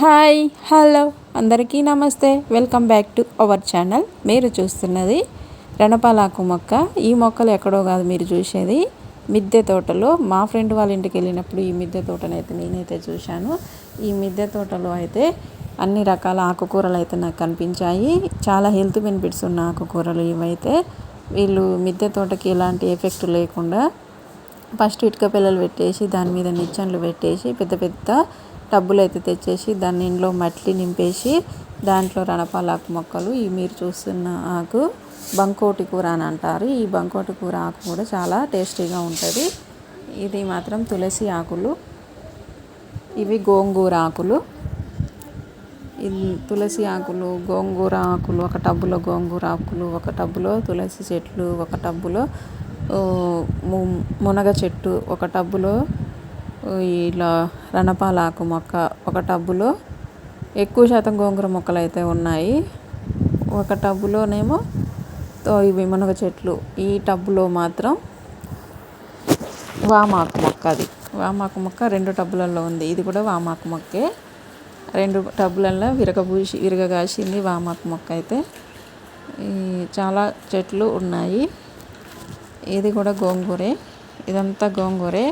Hi hello. అందరికీ నమస్తే. Welcome back to our channel. మీరు చూస్తున్నది రణపాలాకు మొక్క. ఈ మొక్కలు ఎక్కడో కాదు మీరు చూసేది. మిద్దె తోటలో మా ఫ్రెండ్ వాళ్ళ ఇంటికి వెళ్ళినప్పుడు ఈ మిద్దె తోటనైతే నేనైతే చూశాను. ఈ మిద్దె తోటలో అయితే అన్ని రకాల ఆకుకూరలు అయితే నాకు కనిపించాయి. చాలా హెల్త్ బెనిఫిట్స్ ఉన్న ఆకుకూరలు ఇవైతే. వీళ్ళు మిద్దె తోటకి ఎలాంటి ఎఫెక్ట్ లేకుండా ఫస్ట్ ఇటుక పిల్లలు పెట్టేసి దాని మీద నిచ్చెనలు పెట్టేసి పెద్ద పెద్ద టబ్బులు అయితే తెచ్చేసి దాన్ని ఇంట్లో మట్టి నింపేసి దాంట్లో రణపాలాకు మొక్కలు ఈ మీరు చూస్తున్న ఆకు బంకోటి కూర అని అంటారు. ఈ బంకోటి కూర ఆకు కూడా చాలా టేస్టీగా ఉంటుంది. ఇది మాత్రం తులసి ఆకులు ఇవి గోంగూర ఆకులు. తులసి ఆకులు గోంగూర ఆకులు ఒక టబ్బులో గోంగూర ఆకులు ఒక టబ్బులో తులసి చెట్లు ఒక టబ్బులో మునగ చెట్టు ఒక టబ్బులో ఇలా రణపాలాకు మొక్క ఒక టబ్బులో ఎక్కువ శాతం గోంగూర మొక్కలు అయితే ఉన్నాయి. ఒక టబ్బులోనేమో ఇవి మునగ చెట్లు. ఈ టబ్బులో మాత్రం వామాకు మొక్క అది. వామాకు మొక్క రెండు టబ్బులలో ఉంది. ఇది కూడా వామాకు మొక్కే. రెండు టబ్బులలో విరగబూసి విరగగాసింది వామాకు మొక్క అయితే. చాలా చెట్లు ఉన్నాయి. ఇది కూడా గోంగూరే. ఇదంతా గోంగూరే.